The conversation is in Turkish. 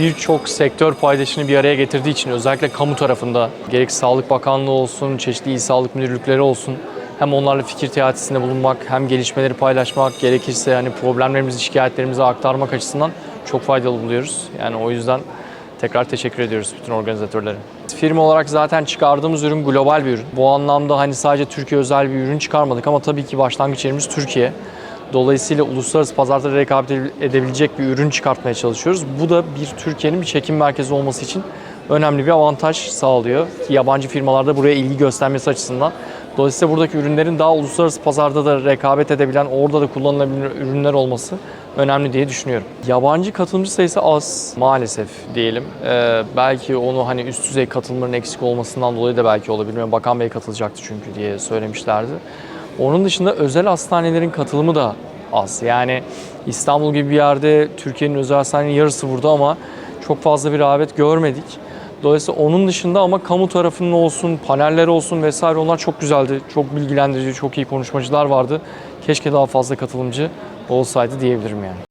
birçok sektör paydaşını bir araya getirdiği için özellikle kamu tarafında gerek Sağlık Bakanlığı olsun, çeşitli il sağlık müdürlükleri olsun hem onlarla fikir teatisinde bulunmak hem gelişmeleri paylaşmak gerekirse yani problemlerimizi, şikayetlerimizi aktarmak açısından çok faydalı buluyoruz. Yani o yüzden tekrar teşekkür ediyoruz bütün organizatörlere. Firma olarak zaten çıkardığımız ürün global bir ürün. Bu anlamda hani sadece Türkiye özel bir ürün çıkarmadık ama tabii ki başlangıç yerimiz Türkiye. Dolayısıyla uluslararası pazarda rekabet edebilecek bir ürün çıkartmaya çalışıyoruz. Bu da bir Türkiye'nin bir çekim merkezi olması için önemli bir avantaj sağlıyor. Yabancı firmalarda buraya ilgi göstermesi açısından. Dolayısıyla buradaki ürünlerin daha uluslararası pazarda da rekabet edebilen, orada da kullanılabilir ürünler olması önemli diye düşünüyorum. Yabancı katılımcı sayısı az maalesef diyelim. Ee, belki onu hani üst düzey katılımların eksik olmasından dolayı da belki olabilir. Bakan Bey katılacaktı çünkü diye söylemişlerdi. Onun dışında özel hastanelerin katılımı da az. Yani İstanbul gibi bir yerde Türkiye'nin özel hastanenin yarısı burada ama çok fazla bir rağbet görmedik. Dolayısıyla onun dışında ama kamu tarafının olsun, paneller olsun vesaire onlar çok güzeldi. Çok bilgilendirici, çok iyi konuşmacılar vardı. Keşke daha fazla katılımcı olsaydı diyebilirim yani.